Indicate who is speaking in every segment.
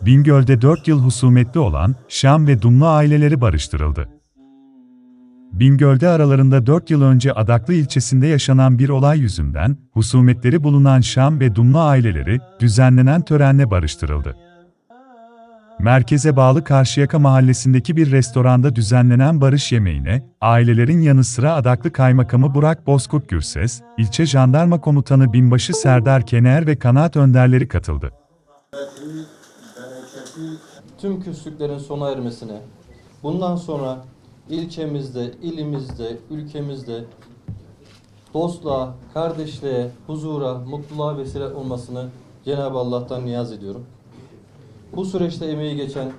Speaker 1: Bingöl'de 4 yıl husumetli olan Şam ve Dumlu aileleri barıştırıldı. Bingöl'de aralarında 4 yıl önce Adaklı ilçesinde yaşanan bir olay yüzünden husumetleri bulunan Şam ve Dumlu aileleri düzenlenen törenle barıştırıldı. Merkeze bağlı Karşıyaka mahallesindeki bir restoranda düzenlenen barış yemeğine, ailelerin yanı sıra Adaklı Kaymakamı Burak Bozkurt Gürses, ilçe jandarma komutanı binbaşı Serdar Kener ve kanaat önderleri katıldı.
Speaker 2: tüm küslüklerin sona ermesine, bundan sonra ilçemizde, ilimizde, ülkemizde dostluğa, kardeşliğe, huzura, mutluluğa vesile olmasını Cenab-ı Allah'tan niyaz ediyorum. Bu süreçte emeği geçen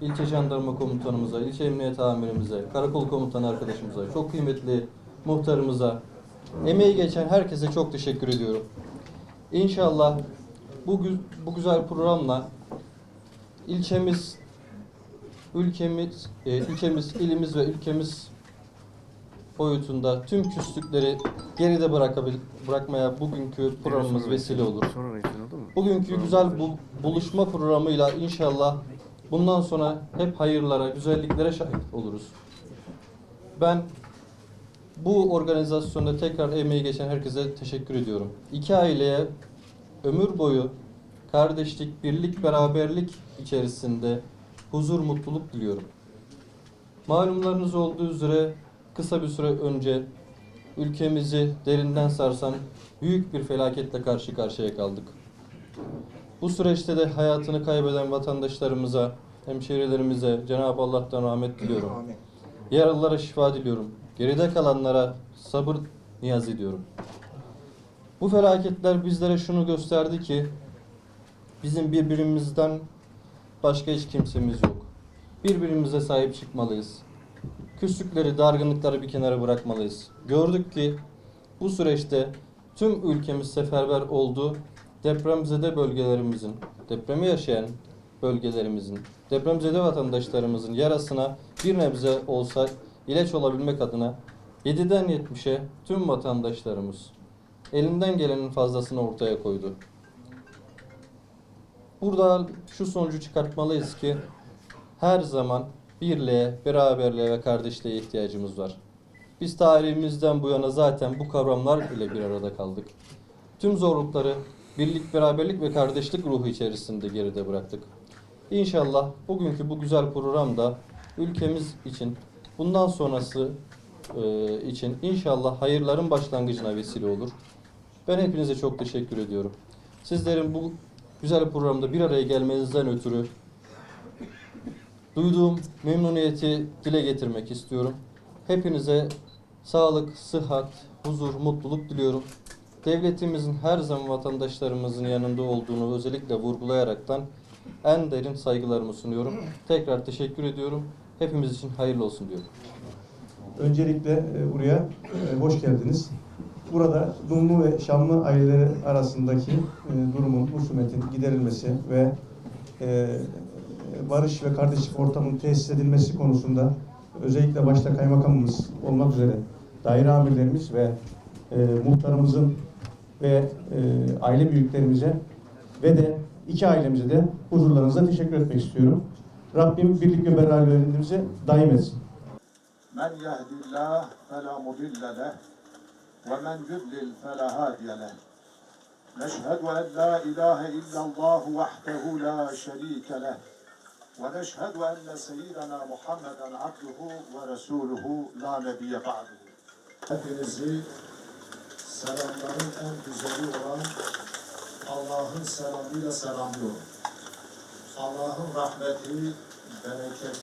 Speaker 2: ilçe jandarma komutanımıza, ilçe emniyet amirimize, karakol komutanı arkadaşımıza, çok kıymetli muhtarımıza, emeği geçen herkese çok teşekkür ediyorum. İnşallah bu, bu güzel programla ilçemiz, ülkemiz, e, ilçemiz, ilimiz ve ülkemiz boyutunda tüm küslükleri geride bırakabil, bırakmaya bugünkü programımız vesile olur. Bugünkü güzel bu, buluşma programıyla inşallah bundan sonra hep hayırlara, güzelliklere şahit oluruz. Ben bu organizasyonda tekrar emeği geçen herkese teşekkür ediyorum. İki aileye ömür boyu kardeşlik, birlik, beraberlik içerisinde huzur, mutluluk diliyorum. Malumlarınız olduğu üzere kısa bir süre önce ülkemizi derinden sarsan büyük bir felaketle karşı karşıya kaldık. Bu süreçte de hayatını kaybeden vatandaşlarımıza, hemşehrilerimize Cenab-ı Allah'tan rahmet diliyorum. Yaralılara şifa diliyorum. Geride kalanlara sabır niyaz ediyorum. Bu felaketler bizlere şunu gösterdi ki bizim birbirimizden başka hiç kimsemiz yok. Birbirimize sahip çıkmalıyız. Küslükleri, dargınlıkları bir kenara bırakmalıyız. Gördük ki bu süreçte tüm ülkemiz seferber oldu. Depremzede bölgelerimizin, depremi yaşayan bölgelerimizin, depremzede vatandaşlarımızın yarasına bir nebze olsa ilaç olabilmek adına 7'den 70'e tüm vatandaşlarımız elinden gelenin fazlasını ortaya koydu. Burada şu sonucu çıkartmalıyız ki her zaman birliğe, beraberliğe ve kardeşliğe ihtiyacımız var. Biz tarihimizden bu yana zaten bu kavramlar ile bir arada kaldık. Tüm zorlukları birlik, beraberlik ve kardeşlik ruhu içerisinde geride bıraktık. İnşallah bugünkü bu güzel programda ülkemiz için bundan sonrası e, için inşallah hayırların başlangıcına vesile olur. Ben hepinize çok teşekkür ediyorum. Sizlerin bu güzel programda bir araya gelmenizden ötürü duyduğum memnuniyeti dile getirmek istiyorum. Hepinize sağlık, sıhhat, huzur, mutluluk diliyorum. Devletimizin her zaman vatandaşlarımızın yanında olduğunu özellikle vurgulayaraktan en derin saygılarımı sunuyorum. Tekrar teşekkür ediyorum. Hepimiz için hayırlı olsun diyorum.
Speaker 3: Öncelikle e, buraya e, hoş geldiniz. Burada Dumlu ve Şamlı aileleri arasındaki e, durumun, husumetin giderilmesi ve barış ve kardeşlik ortamının tesis edilmesi konusunda özellikle başta kaymakamımız olmak üzere daire amirlerimiz ve e, muhtarımızın ve e, aile büyüklerimize ve de iki ailemize de huzurlarınıza teşekkür etmek istiyorum. Rabbim birlik ve beraberliğimizi daim etsin.
Speaker 4: Men yehdillah fela mudille ve men yudlil fela hadiye. Neşhedü en la ilahe illallah vahdehu la şerike leh. ونشهد أن سيدنا محمدا عبده ورسوله لا نبي بعده Hepinizi selamların en güzeli olan Allah'ın selamıyla selamlıyorum. Allah'ın rahmeti, bereketi,